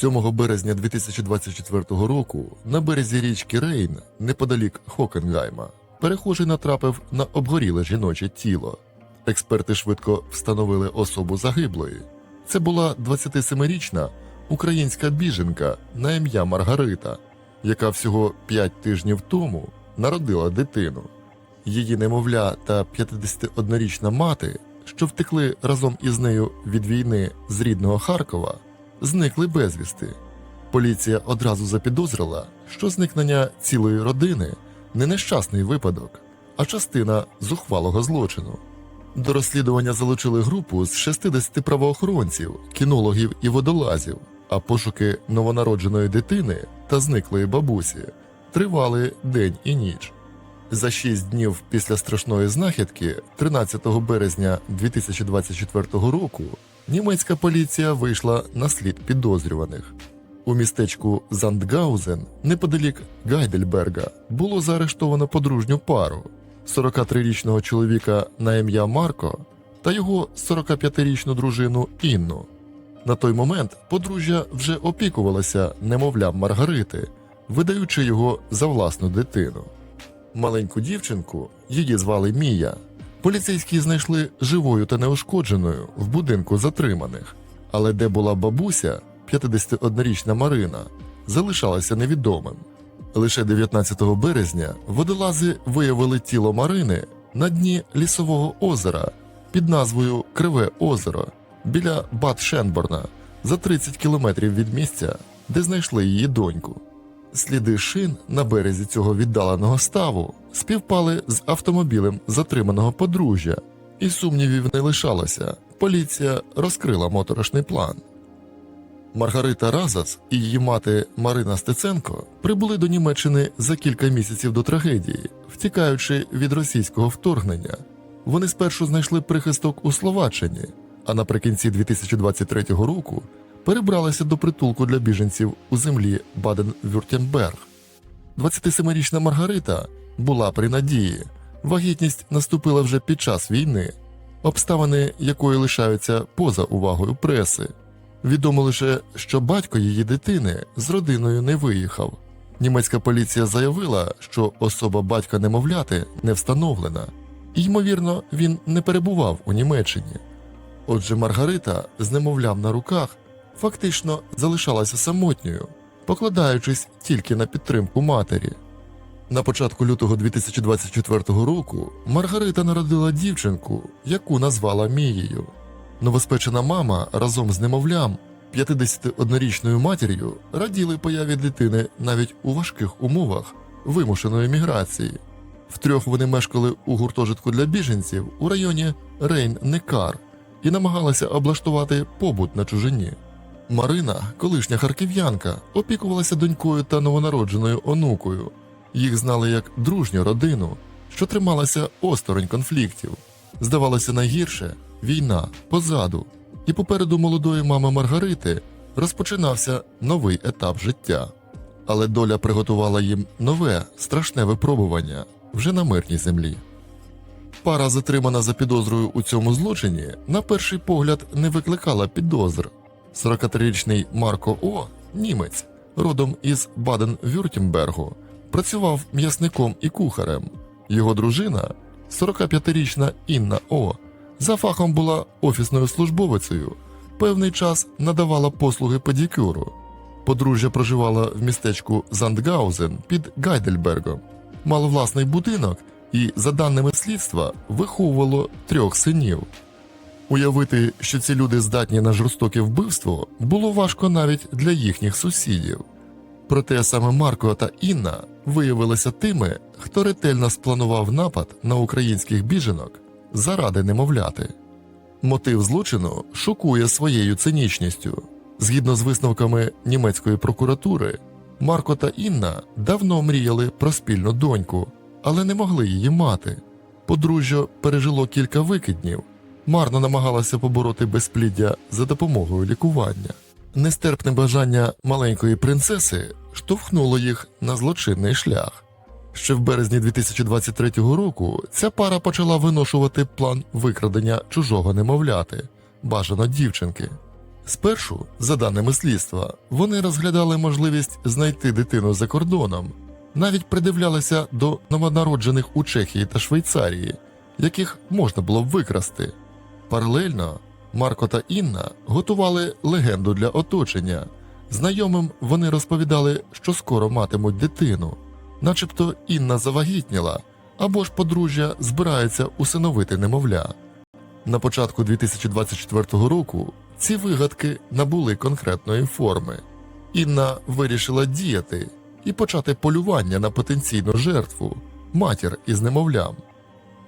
7 березня 2024 року на березі річки Рейн, неподалік Хокенгайма, перехожий натрапив на обгоріле жіноче тіло. Експерти швидко встановили особу загиблої. Це була 27-річна українська біженка на ім'я Маргарита, яка всього 5 тижнів тому народила дитину. Її немовля та 51-річна мати, що втекли разом із нею від війни з рідного Харкова, зникли безвісти. Поліція одразу запідозрила, що зникнення цілої родини не нещасний випадок, а частина зухвалого злочину. До розслідування залучили групу з 60 правоохоронців, кінологів і водолазів, а пошуки новонародженої дитини та зниклої бабусі тривали день і ніч. За шість днів після страшної знахідки, 13 березня 2024 року, німецька поліція вийшла на слід підозрюваних. У містечку Зандгаузен, неподалік Гайдельберга, було заарештовано подружню пару 43-річного чоловіка на ім'я Марко та його 45-річну дружину Інну. На той момент подружжя вже опікувалася немовлям Маргарити, видаючи його за власну дитину. Маленьку дівчинку, її звали Мія, поліцейські знайшли живою та неушкодженою в будинку затриманих, але де була бабуся, 51-річна Марина, залишалася невідомим. Лише 19 березня водолази виявили тіло Марини на дні лісового озера під назвою Криве озеро біля Бат Шенборна за 30 кілометрів від місця, де знайшли її доньку. Сліди шин на березі цього віддаленого ставу співпали з автомобілем затриманого подружжя, і сумнівів не лишалося. Поліція розкрила моторошний план. Маргарита Разас і її мати Марина Стеценко прибули до Німеччини за кілька місяців до трагедії, втікаючи від російського вторгнення. Вони спершу знайшли прихисток у Словаччині, а наприкінці 2023 року перебралися до притулку для біженців у землі Баден-Вюртемберг. 27-річна Маргарита була при надії. Вагітність наступила вже під час війни, обставини якої лишаються поза увагою преси. Відомо лише, що батько її дитини з родиною не виїхав. Німецька поліція заявила, що особа батька немовляти не встановлена, і, ймовірно, він не перебував у Німеччині. Отже, Маргарита з немовлям на руках фактично залишалася самотньою, покладаючись тільки на підтримку матері. На початку лютого 2024 року Маргарита народила дівчинку, яку назвала Мією. Новоспечена мама разом з немовлям, 51-річною матір'ю, раділи появі дитини навіть у важких умовах вимушеної міграції. Втрьох вони мешкали у гуртожитку для біженців у районі Рейн-Некар і намагалися облаштувати побут на чужині. Марина, колишня харків'янка, опікувалася донькою та новонародженою онукою. Їх знали як дружню родину, що трималася осторонь конфліктів. Здавалося, найгірше війна позаду, і попереду молодої мами Маргарити розпочинався новий етап життя. Але доля приготувала їм нове страшне випробування вже на мирній землі. Пара, затримана за підозрою у цьому злочині, на перший погляд не викликала підозр. 43-річний Марко О, німець, родом із Баден-Вюртембергу, працював м'ясником і кухарем. Його дружина, 45-річна Інна О, за фахом була офісною службовицею, певний час надавала послуги педикюру. Подружжя проживала в містечку Зандгаузен під Гайдельбергом, мало власний будинок і, за даними слідства, виховувало трьох синів. Уявити, що ці люди здатні на жорстоке вбивство, було важко навіть для їхніх сусідів. Проте саме Марко та Інна виявилися тими, хто ретельно спланував напад на українських біженок заради немовляти. Мотив злочину шокує своєю цинічністю. Згідно з висновками німецької прокуратури, Марко та Інна давно мріяли про спільну доньку, але не могли її мати. Подружжя пережило кілька викиднів, марно намагалася побороти безпліддя за допомогою лікування. Нестерпне бажання маленької принцеси штовхнуло їх на злочинний шлях. Ще в березні 2023 року ця пара почала виношувати план викрадення чужого немовляти, бажано дівчинки. Спершу, за даними слідства, вони розглядали можливість знайти дитину за кордоном, навіть придивлялися до новонароджених у Чехії та Швейцарії, яких можна було б викрасти. Паралельно Марко та Інна готували легенду для оточення. Знайомим вони розповідали, що скоро матимуть дитину, начебто Інна завагітніла, або ж подружжя збирається усиновити немовля. На початку 2024 року ці вигадки набули конкретної форми. Інна вирішила діяти і почати полювання на потенційну жертву матір із немовлям.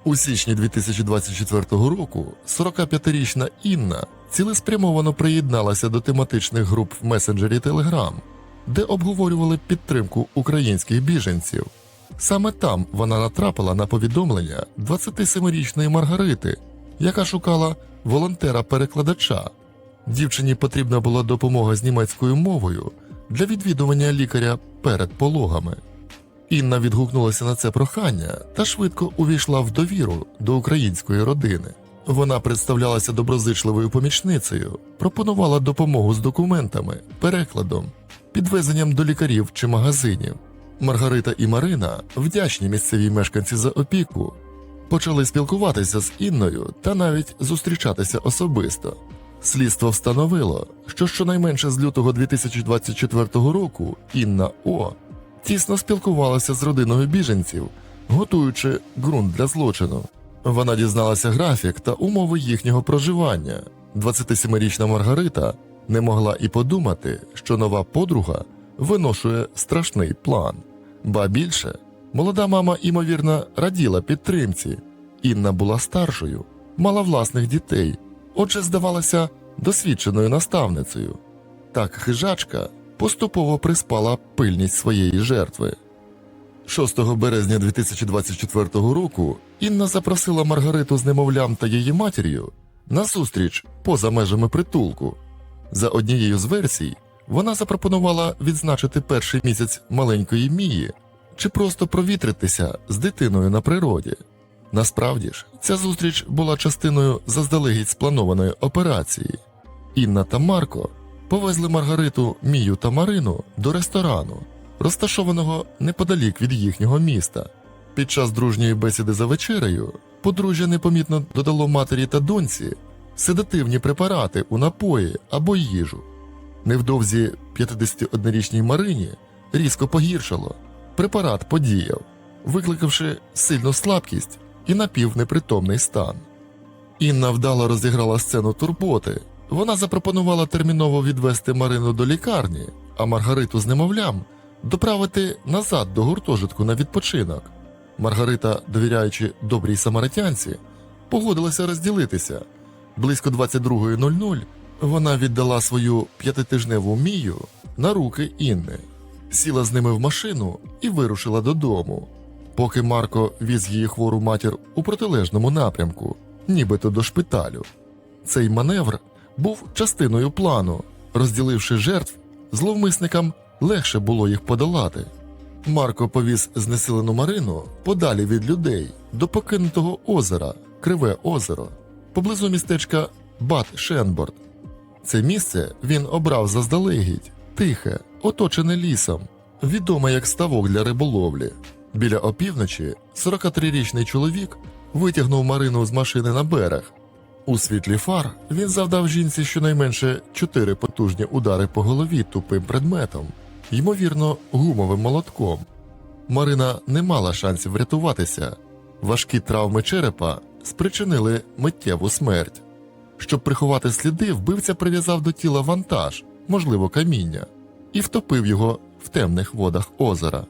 У січні 2024 року 45-річна Інна цілеспрямовано приєдналася до тематичних груп в месенджері Telegram, де обговорювали підтримку українських біженців. Саме там вона натрапила на повідомлення 27-річної Маргарити, яка шукала волонтера-перекладача. Дівчині потрібна була допомога з німецькою мовою для відвідування лікаря перед пологами. Інна відгукнулася на це прохання та швидко увійшла в довіру до української родини. Вона представлялася доброзичливою помічницею, пропонувала допомогу з документами, перекладом, підвезенням до лікарів чи магазинів. Маргарита і Марина, вдячні місцеві мешканці за опіку, почали спілкуватися з Інною та навіть зустрічатися особисто. Слідство встановило, що щонайменше з лютого 2024 року Інна О тісно спілкувалася з родиною біженців, готуючи ґрунт для злочину. Вона дізналася графік та умови їхнього проживання. 27-річна Маргарита не могла і подумати, що нова подруга виношує страшний план. Ба більше, молода мама, ймовірно, раділа підтримці. Інна була старшою, мала власних дітей, отже, здавалася досвідченою наставницею. Так хижачка поступово приспала пильність своєї жертви. 6 березня 2024 року Інна запросила Маргариту з немовлям та її матір'ю на зустріч поза межами притулку. За однією з версій, вона запропонувала відзначити перший місяць маленької Мії чи просто провітритися з дитиною на природі. Насправді ж, ця зустріч була частиною заздалегідь спланованої операції. Інна та Марко повезли Маргариту, Мію та Марину до ресторану, розташованого неподалік від їхнього міста. Під час дружньої бесіди за вечерею подружжя непомітно додало матері та доньці седативні препарати у напої або їжу. Невдовзі 51-річній Марині різко погіршало. Препарат подіяв, викликавши сильну слабкість і напівнепритомний стан. Інна вдало розіграла сцену турботи. Вона запропонувала терміново відвести Марину до лікарні, а Маргариту з немовлям доправити назад до гуртожитку на відпочинок. Маргарита, довіряючи добрій самаритянці, погодилася розділитися. Близько 22.00 вона віддала свою п'ятитижневу мію на руки Інни, сіла з ними в машину і вирушила додому. Поки Марко віз її хвору матір у протилежному напрямку, нібито до шпиталю. Цей маневр був частиною плану. Розділивши жертв, зловмисникам легше було їх подолати. Марко повіз знесилену Марину подалі від людей до покинутого озера, Криве озеро, поблизу містечка Бат Шенборд. Це місце він обрав заздалегідь, тихе, оточене лісом, відоме як ставок для риболовлі. Біля опівночі 43-річний чоловік витягнув Марину з машини на берег. У світлі фар він завдав жінці щонайменше чотири потужні удари по голові тупим предметом, ймовірно, гумовим молотком. Марина не мала шансів врятуватися. Важкі травми черепа спричинили миттєву смерть. Щоб приховати сліди, вбивця прив'язав до тіла вантаж, можливо, каміння, і втопив його в темних водах озера.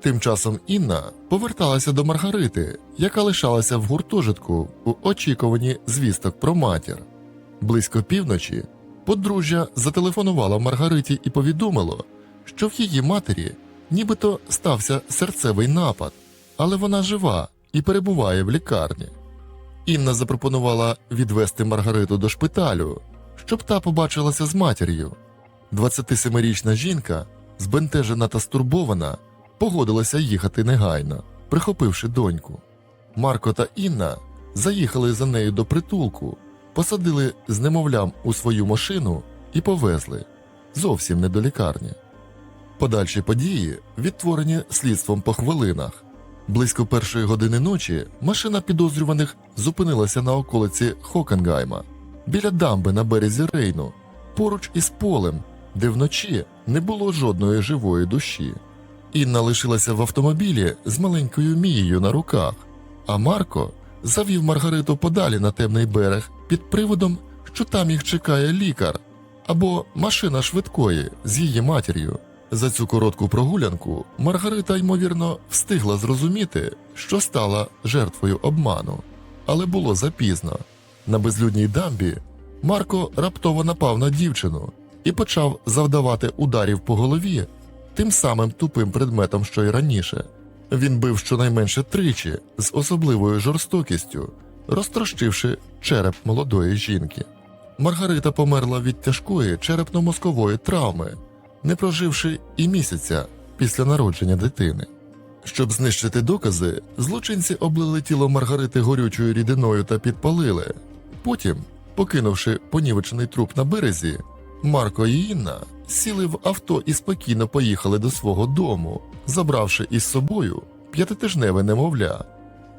Тим часом Інна поверталася до Маргарити, яка лишалася в гуртожитку у очікуванні звісток про матір. Близько півночі подружжя зателефонувало Маргариті і повідомило, що в її матері нібито стався серцевий напад, але вона жива і перебуває в лікарні. Інна запропонувала відвести Маргариту до шпиталю, щоб та побачилася з матір'ю. 27-річна жінка, збентежена та стурбована, погодилася їхати негайно, прихопивши доньку. Марко та Інна заїхали за нею до притулку, посадили з немовлям у свою машину і повезли зовсім не до лікарні. Подальші події відтворені слідством по хвилинах. Близько першої години ночі машина підозрюваних зупинилася на околиці Хокенгайма біля дамби на березі Рейну, поруч із полем, де вночі не було жодної живої душі. Інна лишилася в автомобілі з маленькою Мією на руках, а Марко завів Маргариту подалі на темний берег під приводом, що там їх чекає лікар або машина швидкої з її матір'ю. За цю коротку прогулянку Маргарита, ймовірно, встигла зрозуміти, що стала жертвою обману, але було запізно. На безлюдній дамбі Марко раптово напав на дівчину і почав завдавати ударів по голові тим самим тупим предметом, що й раніше. Він бив щонайменше тричі з особливою жорстокістю, розтрощивши череп молодої жінки. Маргарита померла від тяжкої черепно-мозкової травми, не проживши і місяця після народження дитини. Щоб знищити докази, злочинці облили тіло Маргарити горючою рідиною та підпалили. Потім, покинувши понівечений труп на березі, Марко і Інна сіли в авто і спокійно поїхали до свого дому, забравши із собою п'ятитижневе немовля.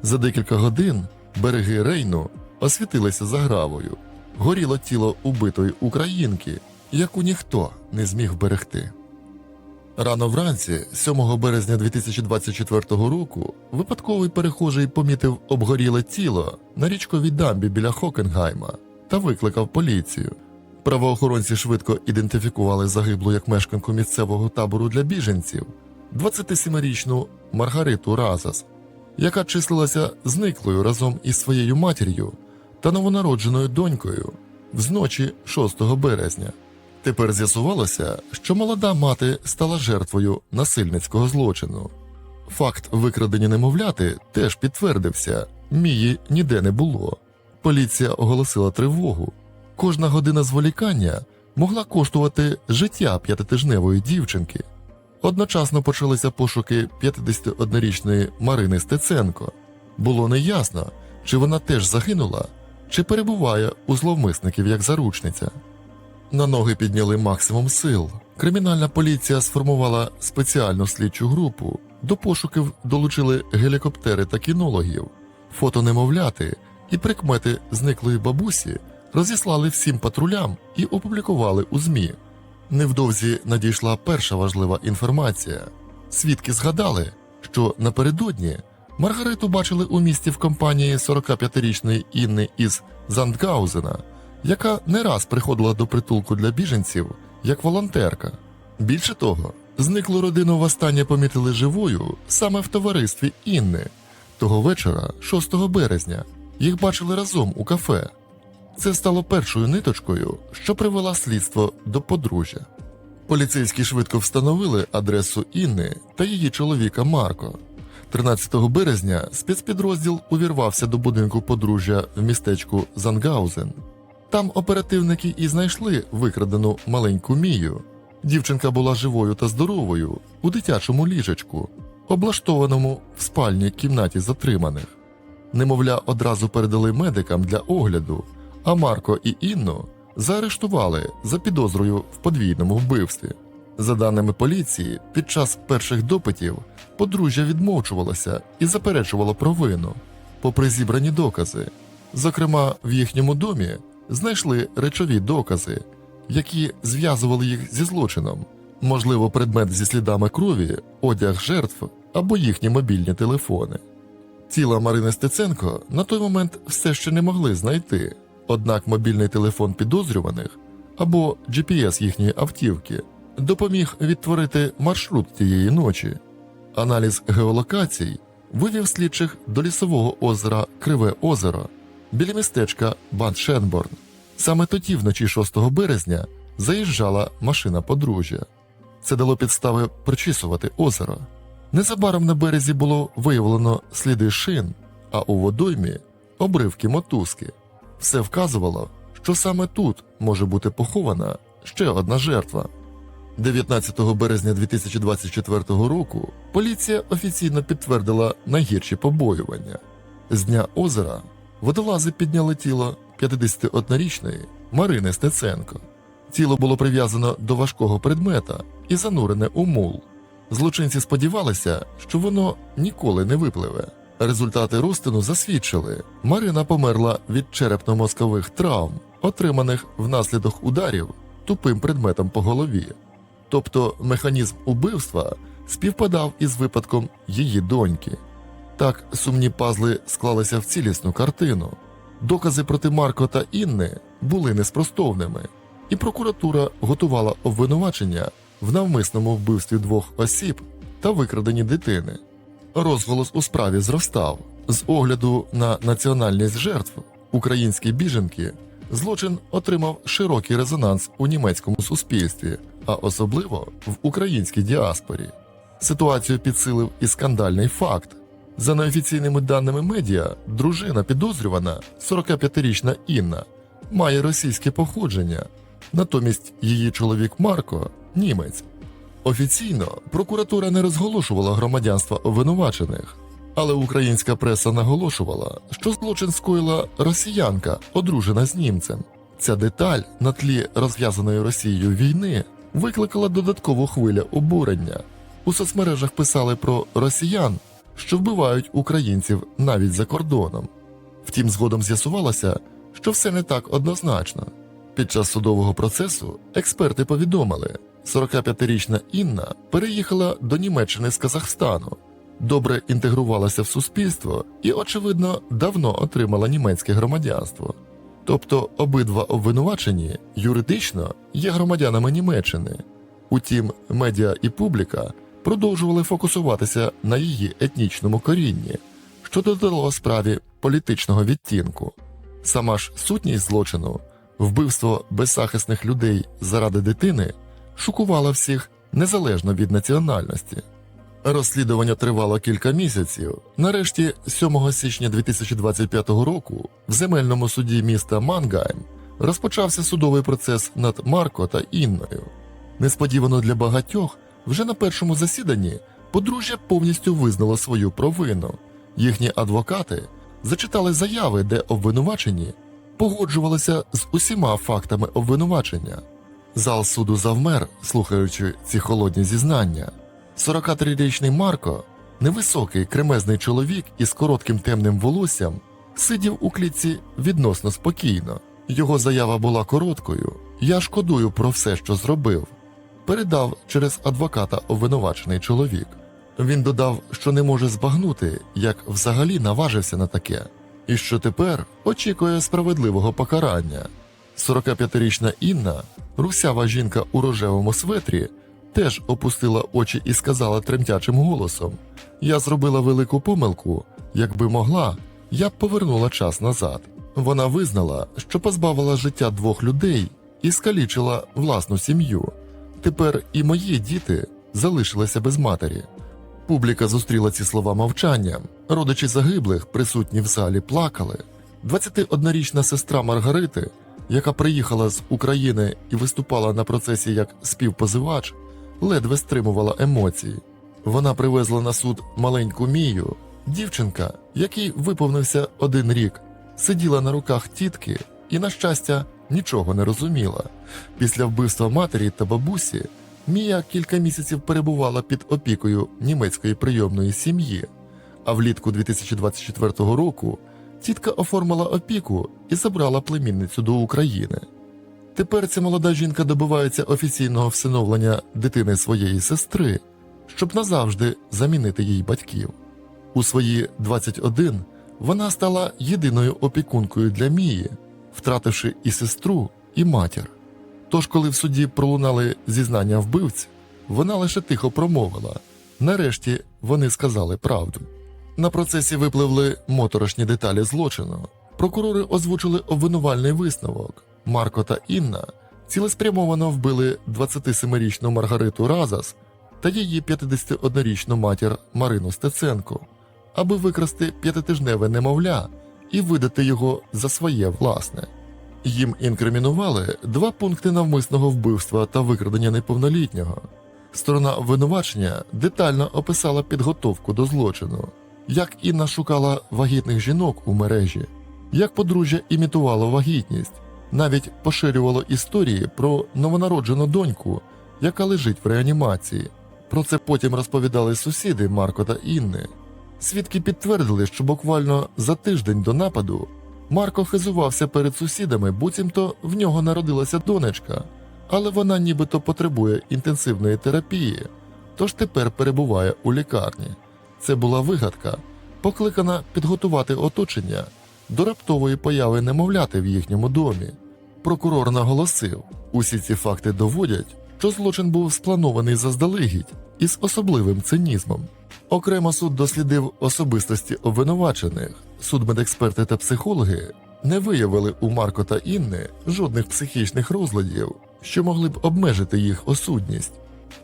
За декілька годин береги Рейну освітилися загравою. Горіло тіло убитої українки, яку ніхто не зміг вберегти. Рано вранці, 7 березня 2024 року, випадковий перехожий помітив обгоріле тіло на річковій дамбі біля Хокенгайма та викликав поліцію. Правоохоронці швидко ідентифікували загиблу як мешканку місцевого табору для біженців 27-річну Маргариту Разас, яка числилася зниклою разом із своєю матір'ю та новонародженою донькою взночі 6 березня. Тепер з'ясувалося, що молода мати стала жертвою насильницького злочину. Факт викрадення немовляти теж підтвердився, мії ніде не було. Поліція оголосила тривогу. Кожна година зволікання могла коштувати життя п'ятитижневої дівчинки. Одночасно почалися пошуки 51-річної Марини Стеценко. Було неясно, чи вона теж загинула, чи перебуває у зловмисників як заручниця. На ноги підняли максимум сил. Кримінальна поліція сформувала спеціальну слідчу групу. До пошуків долучили гелікоптери та кінологів, фото немовляти і прикмети зниклої бабусі розіслали всім патрулям і опублікували у ЗМІ. Невдовзі надійшла перша важлива інформація. Свідки згадали, що напередодні Маргариту бачили у місті в компанії 45-річної Інни із Зандгаузена, яка не раз приходила до притулку для біженців як волонтерка. Більше того, зниклу родину востаннє помітили живою саме в товаристві Інни. Того вечора, 6 березня, їх бачили разом у кафе. Це стало першою ниточкою, що привела слідство до подружжя. Поліцейські швидко встановили адресу Інни та її чоловіка Марко. 13 березня спецпідрозділ увірвався до будинку подружжя в містечку Зангаузен. Там оперативники і знайшли викрадену маленьку Мію. Дівчинка була живою та здоровою у дитячому ліжечку, облаштованому в спальній кімнаті затриманих. Немовля одразу передали медикам для огляду, а Марко і Інну заарештували за підозрою в подвійному вбивстві. За даними поліції, під час перших допитів подружжя відмовчувалося і заперечувало провину, попри зібрані докази. Зокрема, в їхньому домі знайшли речові докази, які зв'язували їх зі злочином, можливо, предмет зі слідами крові, одяг жертв або їхні мобільні телефони. Тіла Марини Стеценко на той момент все ще не могли знайти, однак мобільний телефон підозрюваних або GPS їхньої автівки допоміг відтворити маршрут тієї ночі. Аналіз геолокацій вивів слідчих до лісового озера Криве озеро біля містечка Банд-Шенборн. Саме тоді, вночі 6 березня, заїжджала машина подружжя. Це дало підстави причісувати озеро. Незабаром на березі було виявлено сліди шин, а у водоймі обривки мотузки. Все вказувало, що саме тут може бути похована ще одна жертва. 19 березня 2024 року поліція офіційно підтвердила найгірші побоювання. З дня озера водолази підняли тіло 51-річної Марини Стеценко. Тіло було прив'язано до важкого предмета і занурене у мул. Злочинці сподівалися, що воно ніколи не випливе. Результати розтину засвідчили, Марина померла від черепно-мозкових травм, отриманих внаслідок ударів тупим предметом по голові. Тобто механізм убивства співпадав із випадком її доньки. Так сумні пазли склалися в цілісну картину. Докази проти Марко та Інни були неспростовними, і прокуратура готувала обвинувачення в навмисному вбивстві двох осіб та викраденні дитини. Розголос у справі зростав. З огляду на національність жертв українські біженки злочин отримав широкий резонанс у німецькому суспільстві, а особливо в українській діаспорі. Ситуацію підсилив і скандальний факт. За неофіційними даними медіа, дружина підозрювана, 45-річна Інна, має російське походження, натомість її чоловік Марко німець. Офіційно прокуратура не розголошувала громадянства обвинувачених, але українська преса наголошувала, що злочин скоїла росіянка, одружена з німцем. Ця деталь на тлі розв'язаної Росією війни викликала додаткову хвилю обурення. У соцмережах писали про росіян, що вбивають українців навіть за кордоном. Втім, згодом з'ясувалося, що все не так однозначно. Під час судового процесу експерти повідомили, 45-річна Інна переїхала до Німеччини з Казахстану, добре інтегрувалася в суспільство і, очевидно, давно отримала німецьке громадянство. Тобто обидва обвинувачені юридично є громадянами Німеччини. Утім, медіа і публіка продовжували фокусуватися на її етнічному корінні, що додало справі політичного відтінку. Сама ж сутність злочину, вбивство беззахисних людей заради дитини, шокувала всіх незалежно від національності. Розслідування тривало кілька місяців. Нарешті, 7 січня 2025 року, в земельному суді міста Мангайм розпочався судовий процес над Марко та Інною. Несподівано для багатьох, вже на першому засіданні подружжя повністю визнало свою провину. Їхні адвокати зачитали заяви, де обвинувачені погоджувалися з усіма фактами обвинувачення. Зал суду завмер, слухаючи ці холодні зізнання. 43-річний Марко, невисокий кремезний чоловік із коротким темним волоссям, сидів у клітці відносно спокійно. Його заява була короткою. Я шкодую про все, що зробив. Передав через адвоката обвинувачений чоловік. Він додав, що не може збагнути, як взагалі наважився на таке, і що тепер очікує справедливого покарання. 45-річна Інна, русява жінка у рожевому светрі, теж опустила очі і сказала тремтячим голосом: Я зробила велику помилку, якби могла, я б повернула час назад. Вона визнала, що позбавила життя двох людей і скалічила власну сім'ю. Тепер і мої діти залишилися без матері. Публіка зустріла ці слова мовчанням. Родичі загиблих, присутні в залі, плакали. 21-річна сестра Маргарити, яка приїхала з України і виступала на процесі як співпозивач, ледве стримувала емоції. Вона привезла на суд маленьку Мію, дівчинка, якій виповнився один рік, сиділа на руках тітки і, на щастя, нічого не розуміла. Після вбивства матері та бабусі Мія кілька місяців перебувала під опікою німецької прийомної сім'ї, а влітку 2024 року тітка оформила опіку і забрала племінницю до України. Тепер ця молода жінка добивається офіційного всиновлення дитини своєї сестри, щоб назавжди замінити їй батьків. У свої 21 вона стала єдиною опікункою для Мії, втративши і сестру, і матір. Тож, коли в суді пролунали зізнання вбивць, вона лише тихо промовила. Нарешті вони сказали правду. На процесі випливли моторошні деталі злочину. Прокурори озвучили обвинувальний висновок. Марко та Інна цілеспрямовано вбили 27-річну Маргариту Разас та її 51-річну матір Марину Стеценко, аби викрасти п'ятитижневе немовля і видати його за своє власне. Їм інкримінували два пункти навмисного вбивства та викрадення неповнолітнього. Сторона обвинувачення детально описала підготовку до злочину, як Інна шукала вагітних жінок у мережі, як подружжя імітувало вагітність, навіть поширювало історії про новонароджену доньку, яка лежить в реанімації. Про це потім розповідали сусіди Марко та Інни. Свідки підтвердили, що буквально за тиждень до нападу Марко хизувався перед сусідами, буцімто в нього народилася донечка, але вона нібито потребує інтенсивної терапії, тож тепер перебуває у лікарні. Це була вигадка, покликана підготувати оточення до раптової появи немовляти в їхньому домі. Прокурор наголосив, усі ці факти доводять, що злочин був спланований заздалегідь із особливим цинізмом. Окремо суд дослідив особистості обвинувачених. Судмедексперти та психологи не виявили у Марко та Інни жодних психічних розладів, що могли б обмежити їх осудність.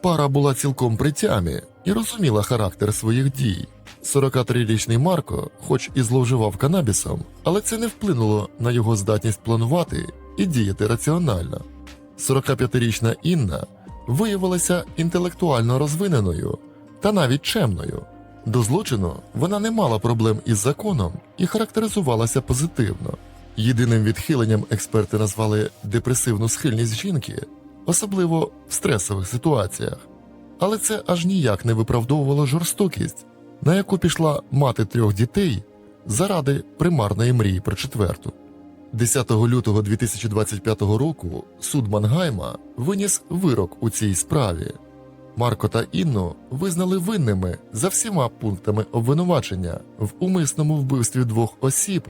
Пара була цілком при тямі і розуміла характер своїх дій. 43-річний Марко, хоч і зловживав канабісом, але це не вплинуло на його здатність планувати і діяти раціонально. 45-річна Інна виявилася інтелектуально розвиненою та навіть чемною. До злочину вона не мала проблем із законом і характеризувалася позитивно. Єдиним відхиленням експерти назвали депресивну схильність жінки, особливо в стресових ситуаціях. Але це аж ніяк не виправдовувало жорстокість, на яку пішла мати трьох дітей заради примарної мрії про четверту. 10 лютого 2025 року суд Мангайма виніс вирок у цій справі. Марко та Інну визнали винними за всіма пунктами обвинувачення в умисному вбивстві двох осіб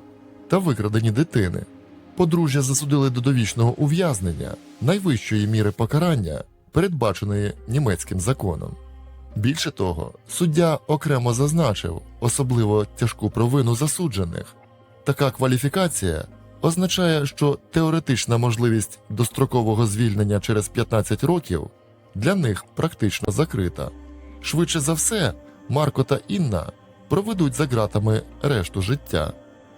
та викраденні дитини. Подружжя засудили до довічного ув'язнення найвищої міри покарання, передбаченої німецьким законом. Більше того, суддя окремо зазначив особливо тяжку провину засуджених. Така кваліфікація означає, що теоретична можливість дострокового звільнення через 15 років для них практично закрита. Швидше за все, Марко та Інна проведуть за ґратами решту життя.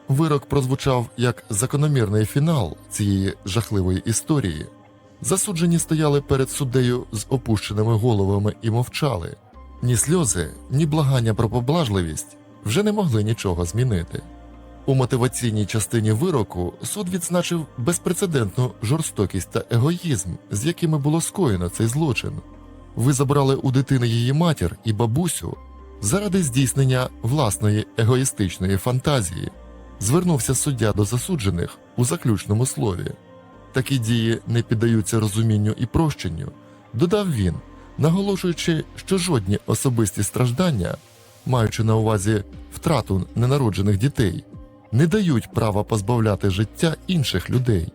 Вирок прозвучав як закономірний фінал цієї жахливої історії. Засуджені стояли перед суддею з опущеними головами і мовчали. Ні сльози, ні благання про поблажливість вже не могли нічого змінити. У мотиваційній частині вироку суд відзначив безпрецедентну жорстокість та егоїзм, з якими було скоєно цей злочин. Ви забрали у дитини її матір і бабусю заради здійснення власної егоїстичної фантазії. Звернувся суддя до засуджених у заключному слові. Такі дії не піддаються розумінню і прощенню, додав він, наголошуючи, що жодні особисті страждання, маючи на увазі втрату ненароджених дітей, не дають права позбавляти життя інших людей.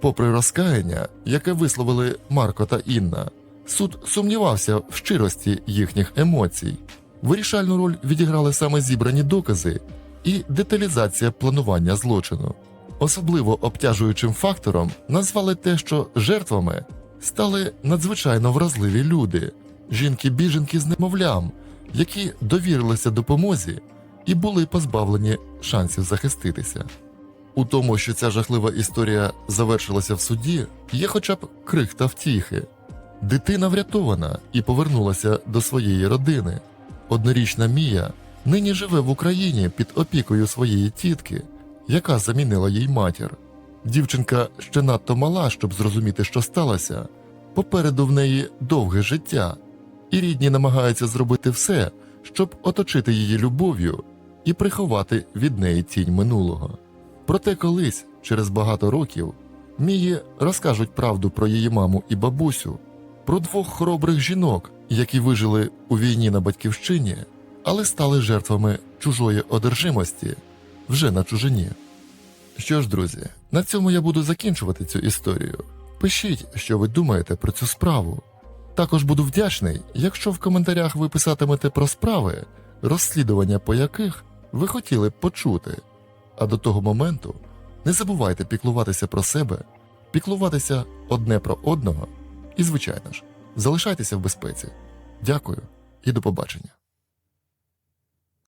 Попри розкаяння, яке висловили Марко та Інна, суд сумнівався в щирості їхніх емоцій. Вирішальну роль відіграли саме зібрані докази і деталізація планування злочину. Особливо обтяжуючим фактором назвали те, що жертвами стали надзвичайно вразливі люди, жінки-біженки з немовлям, які довірилися допомозі і були позбавлені шансів захиститися. У тому, що ця жахлива історія завершилася в суді, є хоча б крик та втіхи. Дитина врятована і повернулася до своєї родини. Однорічна Мія нині живе в Україні під опікою своєї тітки, яка замінила їй матір. Дівчинка ще надто мала, щоб зрозуміти, що сталося. Попереду в неї довге життя, і рідні намагаються зробити все, щоб оточити її любов'ю і приховати від неї тінь минулого. Проте колись, через багато років, Мії розкажуть правду про її маму і бабусю, про двох хоробрих жінок, які вижили у війні на батьківщині, але стали жертвами чужої одержимості вже на чужині. Що ж, друзі, на цьому я буду закінчувати цю історію. Пишіть, що ви думаєте про цю справу. Також буду вдячний, якщо в коментарях ви писатимете про справи, розслідування по яких ви хотіли б почути. А до того моменту не забувайте піклуватися про себе, піклуватися одне про одного і, звичайно ж, залишайтеся в безпеці. Дякую і до побачення.